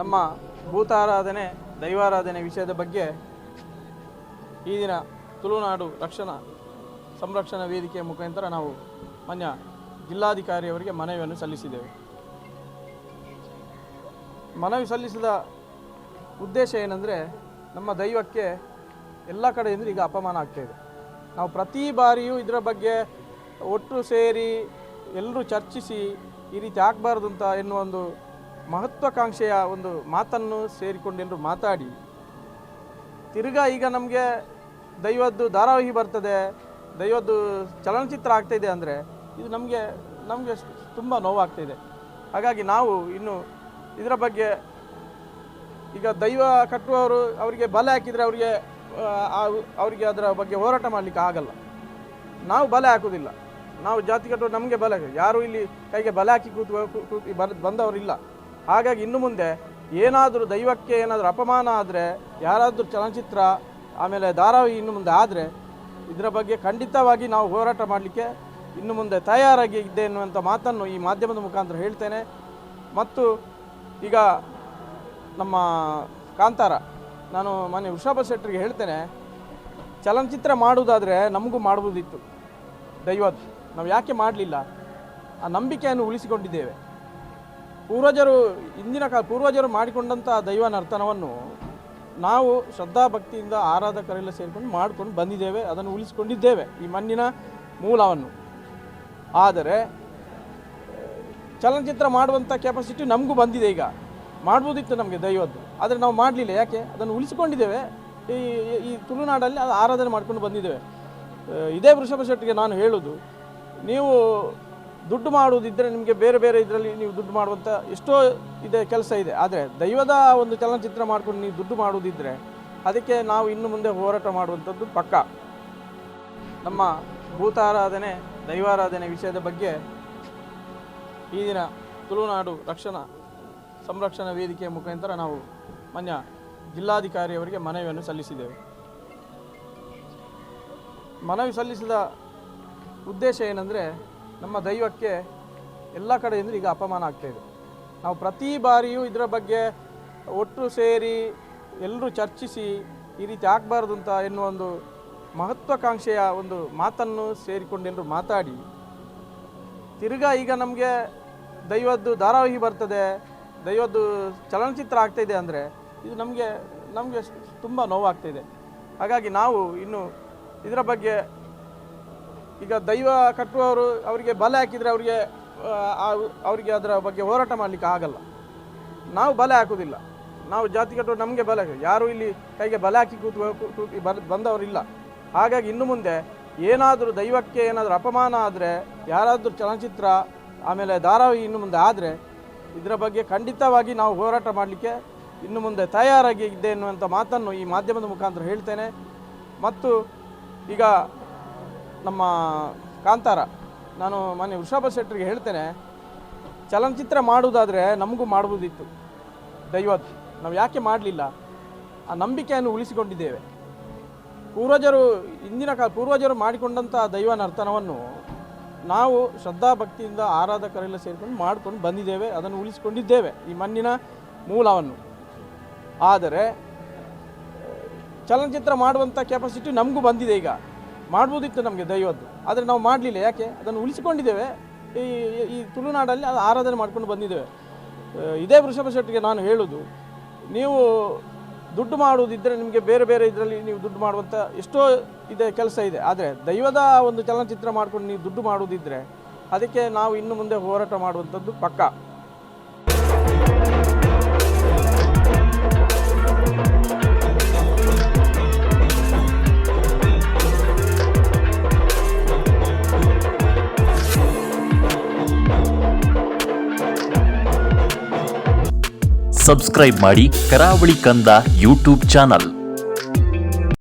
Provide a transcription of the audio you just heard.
ನಮ್ಮ ಭೂತಾರಾಧನೆ, ದೈವಾರಾಧನೆ ವಿಷಯದ ಬಗ್ಗೆ ಈ ದಿನ ತುಳುನಾಡು ರಕ್ಷಣಾ ಸಂರಕ್ಷಣಾ ವೇದಿಕೆಯ ಮುಖಾಂತರ ನಾವು ಮಾನ್ಯ ಜಿಲ್ಲಾಧಿಕಾರಿಯವರಿಗೆ ಮನವಿಯನ್ನು ಸಲ್ಲಿಸಿದ್ದೇವೆ. ಮನವಿ ಸಲ್ಲಿಸಿದ ಉದ್ದೇಶ ಏನಂದರೆ ನಮ್ಮ ದೈವಕ್ಕೆ ಎಲ್ಲ ಕಡೆಯಿಂದ ಈಗ ಅಪಮಾನ ಆಗ್ತಾಯಿದೆ ನಾವು ಪ್ರತಿ ಬಾರಿಯೂ ಇದರ ಬಗ್ಗೆ ಒಟ್ಟು ಸೇರಿ ಎಲ್ಲರೂ ಚರ್ಚಿಸಿ ಈ ರೀತಿ ಆಗಬಾರ್ದು ಅಂತ ಎನ್ನುವ ಒಂದು ಮಹತ್ವಾಕಾಂಕ್ಷೆಯ ಒಂದು ಮಾತನ್ನು ಸೇರಿಕೊಂಡು ಎಲ್ಲರೂ ಮಾತಾಡಿ. ತಿರ್ಗಾ ಈಗ ನಮಗೆ ದೈವದ್ದು ಧಾರಾವಾಹಿ ಬರ್ತದೆ, ದೈವದ್ದು ಚಲನಚಿತ್ರ ಆಗ್ತಾಯಿದೆ ಅಂದರೆ ಇದು ನಮಗೆ ನಮಗೆ ತುಂಬ ನೋವಾಗ್ತಾಯಿದೆ ಹಾಗಾಗಿ ನಾವು ಇನ್ನು ಇದರ ಬಗ್ಗೆ ಈಗ ದೈವ ಕಟ್ಟುವವರು ಅವರಿಗೆ ಬಲೆ ಹಾಕಿದರೆ ಅವರಿಗೆ ಅವರಿಗೆ ಅದರ ಬಗ್ಗೆ ಹೋರಾಟ ಮಾಡಲಿಕ್ಕೆ ಆಗಲ್ಲ. ನಾವು ಬಲೆ ಹಾಕೋದಿಲ್ಲ ನಾವು ಜಾತಿ ಕಟ್ಟುವ ನಮಗೆ ಬಲೆ ಯಾರು ಇಲ್ಲಿ ಕೈಗೆ ಬಲೆ ಹಾಕಿ ಕೂತು ಬರ್ ಬಂದವರಿಲ್ಲ. ಹಾಗಾಗಿ ಇನ್ನು ಮುಂದೆ ಏನಾದರೂ ದೈವಕ್ಕೆ ಏನಾದರೂ ಅಪಮಾನ ಆದರೆ, ಯಾರಾದರೂ ಚಲನಚಿತ್ರ, ಆಮೇಲೆ ಧಾರಾವಾಹಿ ಇನ್ನು ಮುಂದೆ ಆದರೆ, ಇದರ ಬಗ್ಗೆ ಖಂಡಿತವಾಗಿ ನಾವು ಹೋರಾಟ ಮಾಡಲಿಕ್ಕೆ ಇನ್ನು ಮುಂದೆ ತಯಾರಾಗಿ ಇದ್ದೆ ಎನ್ನುವಂಥ ಮಾತನ್ನು ಈ ಮಾಧ್ಯಮದ ಮುಖಾಂತರ ಹೇಳ್ತೇನೆ. ಮತ್ತು ಈಗ ನಮ್ಮ ಕಾಂತಾರ, ನಾನು ಮೊನ್ನೆ ವೃಷಭ ಶೆಟ್ಟರಿಗೆ ಹೇಳ್ತೇನೆ, ಚಲನಚಿತ್ರ ಮಾಡುವುದಾದರೆ ನಮಗೂ ಮಾಡ್ಬೋದಿತ್ತು ದೈವದ್ದು. ನಾವು ಯಾಕೆ ಮಾಡಲಿಲ್ಲ? ಆ ನಂಬಿಕೆಯನ್ನು ಉಳಿಸಿಕೊಂಡಿದ್ದೇವೆ. ಪೂರ್ವಜರು ಹಿಂದಿನ ಕಾಲ ಪೂರ್ವಜರು ಮಾಡಿಕೊಂಡಂಥ ದೈವ ನರ್ತನವನ್ನು ನಾವು ಶ್ರದ್ಧಾಭಕ್ತಿಯಿಂದ ಆರಾಧಕರೆಲ್ಲ ಸೇರಿಕೊಂಡು ಮಾಡ್ಕೊಂಡು ಬಂದಿದ್ದೇವೆ, ಅದನ್ನು ಉಳಿಸಿಕೊಂಡಿದ್ದೇವೆ, ಈ ಮಣ್ಣಿನ ಮೂಲವನ್ನು. ಆದರೆ, ಚಲನಚಿತ್ರ ಮಾಡುವಂಥ ಕೆಪಾಸಿಟಿ ನಮಗೂ ಬಂದಿದೆ ಈಗ. ಮಾಡ್ಬೋದಿತ್ತು ನಮಗೆ ದೈವದ್ದು. ಆದರೆ ನಾವು ಮಾಡಲಿಲ್ಲ. ಯಾಕೆ? ಅದನ್ನು ಉಳಿಸಿಕೊಂಡಿದ್ದೇವೆ. ಈ, ಈ- ತುಳುನಾಡಲ್ಲಿ ಅದು ಆರಾಧನೆ ಮಾಡ್ಕೊಂಡು ಬಂದಿದ್ದೇವೆ. ಇದೇ ವೃಷಭ ಶೆಟ್ಟಿಗೆ ನಾನು ಹೇಳೋದು, ನೀವು ದುಡ್ಡು ಮಾಡುವುದಿದ್ದರೆ ನಿಮಗೆ ಬೇರೆ ಬೇರೆ ಇದರಲ್ಲಿ ನೀವು ದುಡ್ಡು ಮಾಡುವಂಥ ಎಷ್ಟೋ ಇದೆ, ಕೆಲಸ ಇದೆ. ಆದರೆ ದೈವದ ಒಂದು ಚಲನಚಿತ್ರ ಮಾಡಿಕೊಂಡು ನೀವು ದುಡ್ಡು ಮಾಡುವುದಿದ್ದರೆ ಅದಕ್ಕೆ ನಾವು ಇನ್ನು ಮುಂದೆ ಹೋರಾಟ ಮಾಡುವಂಥದ್ದು ಪಕ್ಕ. ನಮ್ಮ ಭೂತಾರಾಧನೆ, ದೈವಾರಾಧನೆ ವಿಷಯದ ಬಗ್ಗೆ ಈ ದಿನ ತುಳುನಾಡು ರಕ್ಷಣಾ ಸಂರಕ್ಷಣಾ ವೇದಿಕೆಯ ಮುಖಾಂತರ ನಾವು ಮಾನ್ಯ ಜಿಲ್ಲಾಧಿಕಾರಿಯವರಿಗೆ ಮನವಿಯನ್ನು ಸಲ್ಲಿಸಿದ್ದೇವೆ. ಮನವಿ ಸಲ್ಲಿಸಿದ ಉದ್ದೇಶ ಏನಂದರೆ ನಮ್ಮ ದೈವಕ್ಕೆ ಎಲ್ಲ ಕಡೆಯಿಂದ ಈಗ ಅಪಮಾನ ಆಗ್ತಾಯಿದೆ ನಾವು ಪ್ರತಿ ಬಾರಿಯೂ ಇದರ ಬಗ್ಗೆ ಒಟ್ಟು ಸೇರಿ ಎಲ್ಲರೂ ಚರ್ಚಿಸಿ ಈ ರೀತಿ ಆಗಬಾರ್ದು ಅಂತ ಎನ್ನುವ ಒಂದು ಮಹತ್ವಾಕಾಂಕ್ಷೆಯ ಒಂದು ಮಾತನ್ನು ಸೇರಿಕೊಂಡು ಎಲ್ಲರೂ ಮಾತಾಡಿ, ತಿರ್ಗಾ ಈಗ ನಮಗೆ ದೈವದ್ದು ಧಾರಾವಾಹಿ ಬರ್ತದೆ, ದೈವದ್ದು ಚಲನಚಿತ್ರ ಆಗ್ತಾಯಿದೆ ಅಂದರೆ ಇದು ನಮಗೆ ನಮಗೆ ತುಂಬ ನೋವಾಗ್ತಾಯಿದೆ ಹಾಗಾಗಿ ನಾವು ಇನ್ನು ಇದರ ಬಗ್ಗೆ ಈಗ ದೈವ ಕಟ್ಟುವವರು ಅವರಿಗೆ ಬಲೆ ಹಾಕಿದರೆ ಅವರಿಗೆ ಅವರಿಗೆ ಅದರ ಬಗ್ಗೆ ಹೋರಾಟ ಮಾಡಲಿಕ್ಕೆ ಆಗಲ್ಲ. ನಾವು ಬಲೆ ಹಾಕೋದಿಲ್ಲ ನಾವು ಜಾತಿ ಕಟ್ಟುವ ನಮಗೆ ಬಲೆ ಹಾಕಿ ಯಾರು ಇಲ್ಲಿ ಕೈಗೆ ಬಲೆ ಹಾಕಿ ಕೂತು, ಕೂತಿ ಬಂದವರಿಲ್ಲ. ಹಾಗಾಗಿ ಇನ್ನು ಮುಂದೆ ಏನಾದರೂ ದೈವಕ್ಕೆ ಏನಾದರೂ ಅಪಮಾನ ಆದರೆ, ಯಾರಾದರೂ ಚಲನಚಿತ್ರ, ಆಮೇಲೆ ಧಾರಾವಾಹಿ ಇನ್ನು ಮುಂದೆ ಆದರೆ, ಇದರ ಬಗ್ಗೆ ಖಂಡಿತವಾಗಿ ನಾವು ಹೋರಾಟ ಮಾಡಲಿಕ್ಕೆ ಇನ್ನು ಮುಂದೆ ತಯಾರಾಗಿ ಇದ್ದೆ ಎನ್ನುವಂಥ ಮಾತನ್ನು ಈ ಮಾಧ್ಯಮದ ಮುಖಾಂತರ ಹೇಳ್ತೇನೆ. ಮತ್ತು ಈಗ ನಮ್ಮ ಕಾಂತಾರ. ನಾನು ಮೊನ್ನೆ ವೃಷಭ ಶೆಟ್ಟರಿಗೆ ಹೇಳ್ತೇನೆ, ಚಲನಚಿತ್ರ ಮಾಡುವುದಾದರೆ ನಮಗೂ ಮಾಡ್ಬೋದಿತ್ತು. ದೈವದ್ದು ನಾವು ಯಾಕೆ ಮಾಡಲಿಲ್ಲ? ಆ ನಂಬಿಕೆಯನ್ನು ಉಳಿಸಿಕೊಂಡಿದ್ದೇವೆ. ಪೂರ್ವಜರು, ಇಂದಿನ ಕಾಲ ಪೂರ್ವಜರು ಮಾಡಿಕೊಂಡಂಥ ದೈವ ನರ್ತನವನ್ನು ನಾವು ಶ್ರದ್ಧಾಭಕ್ತಿಯಿಂದ ಆರಾಧಕರೆಲ್ಲ ಸೇರಿಕೊಂಡು ಮಾಡ್ಕೊಂಡು ಬಂದಿದ್ದೇವೆ, ಅದನ್ನು ಉಳಿಸಿಕೊಂಡಿದ್ದೇವೆ, ಈ ಮಣ್ಣಿನ ಮೂಲವನ್ನು. ಆದರೆ, ಚಲನಚಿತ್ರ ಮಾಡುವಂಥ ಕೆಪಾಸಿಟಿ ನಮಗೂ ಬಂದಿದೆ ಈಗ. ಮಾಡ್ಬೋದಿತ್ತು ನಮಗೆ ದೈವದ್ದು. ಆದರೆ ನಾವು ಮಾಡಲಿಲ್ಲ. ಯಾಕೆ? ಅದನ್ನು ಉಳಿಸಿಕೊಂಡಿದ್ದೇವೆ. ಈ, ಈ- ತುಳುನಾಡಲ್ಲಿ ಅದು ಆರಾಧನೆ ಮಾಡ್ಕೊಂಡು ಬಂದಿದ್ದೇವೆ. ಇದೇ ವೃಷಭ ಶೆಟ್ಟಿಗೆ ನಾನು ಹೇಳೋದು, ನೀವು ದುಡ್ಡು ಮಾಡುವುದಿದ್ದರೆ ನಿಮಗೆ ಬೇರೆ ಬೇರೆ ಇದರಲ್ಲಿ ನೀವು ದುಡ್ಡು ಮಾಡುವಂಥ ಎಷ್ಟೋ ಇದೆ, ಕೆಲಸ ಇದೆ. ಆದರೆ ದೈವದ ಒಂದು ಚಲನಚಿತ್ರ ಮಾಡ್ಕೊಂಡು ನೀವು ದುಡ್ಡು ಮಾಡುವುದಿದ್ದರೆ ಅದಕ್ಕೆ ನಾವು ಇನ್ನು ಮುಂದೆ ಹೋರಾಟ ಮಾಡುವಂಥದ್ದು ಪಕ್ಕ. ಸಬ್ಸ್ಕ್ರೈಬ್ ಮಾಡಿ ಕರಾವಳಿ ಕಂದ ಯೂಟ್ಯೂಬ್ ಚಾನಲ್.